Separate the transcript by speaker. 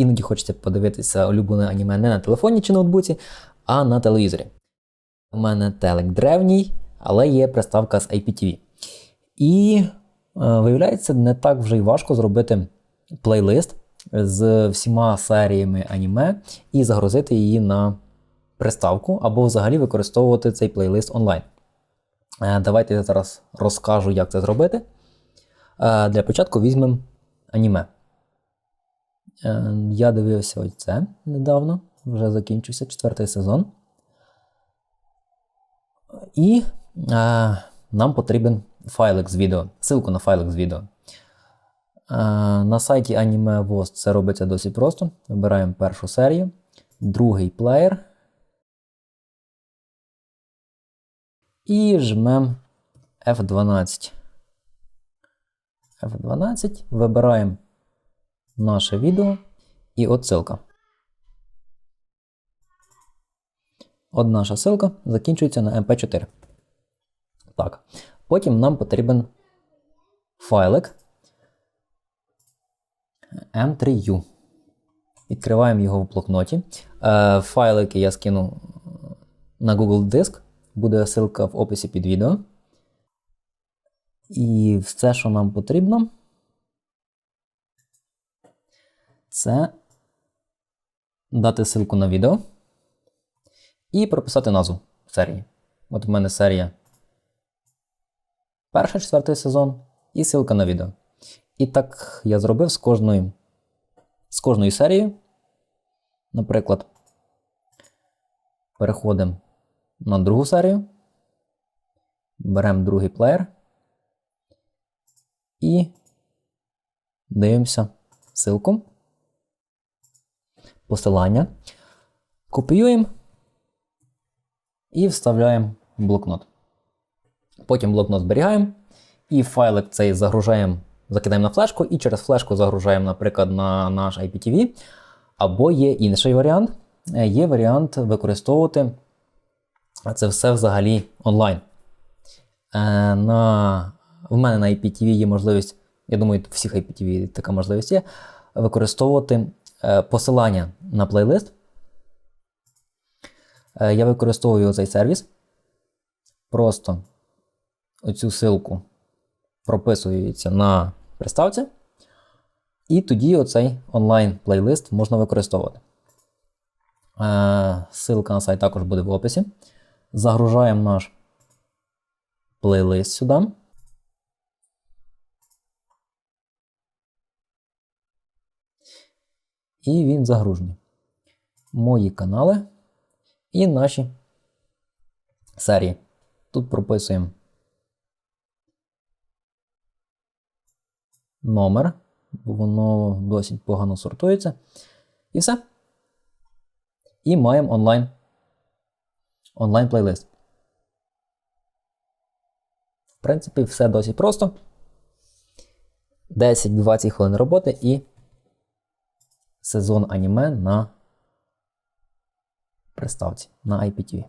Speaker 1: Іноді хочеться подивитися улюблене аніме не на телефоні чи ноутбуці, а на телевізорі. У мене телек древній, але є приставка з IPTV. І е, виявляється, не так вже й важко зробити плейлист з всіма серіями аніме і загрузити її на приставку або взагалі використовувати цей плейлист онлайн. Е, Давайте я зараз розкажу, як це зробити. Е, Для початку візьмемо аніме. Е, Я дивився ось це недавно, вже закінчився четвертий сезон. І е, нам потрібен файлик з відео, ссылку на файлик з відео. Е, на сайті Anime Voz це робиться досить просто. Вибираємо першу серію, другий плеєр. І жмемо F12. F12. Вибираємо наше відео і отсилка. От наша ссылка закінчується на MP4. Так. Потім нам потрібен файлик M3U. Відкриваємо його в блокноті. Е, файлики я скину на Google Диск. Буде ссылка в описі під відео. І все, що нам потрібно, це дати ссылку на відео і прописати назву серії. От в мене серія перший четвертий сезон і ссылка на відео. І так я зробив з кожною, з кожною серією. Наприклад, переходимо на другу серію, беремо другий плеєр і дивимося ссылку, посилання, копіюємо і вставляємо блокнот. Потім блокнот зберігаємо, і файлик цей загружаємо, закидаємо на флешку, і через флешку загружаємо, наприклад, на наш IPTV. Або є інший варіант. Е, Є варіант використовувати це все взагалі онлайн. Е, на, В мене на IPTV є можливість, я думаю, у всіх IPTV така можливість є, використовувати е, посилання на плейлист. Е, Я використовую цей сервіс. Просто оцю ссылку прописується на приставці. І тоді оцей онлайн-плейлист можна використовувати. Е, Ссылка на сайт також буде в описі. Загружаємо наш плейлист сюди. І він загружений. Мої канали і наші серії. Тут прописуємо номер, бо воно досить погано сортується. І все. І маємо онлайн онлайн плейлист. В принципі, все досить просто. 10-20 хвилин роботи і сезон аніме на приставці на IPTV.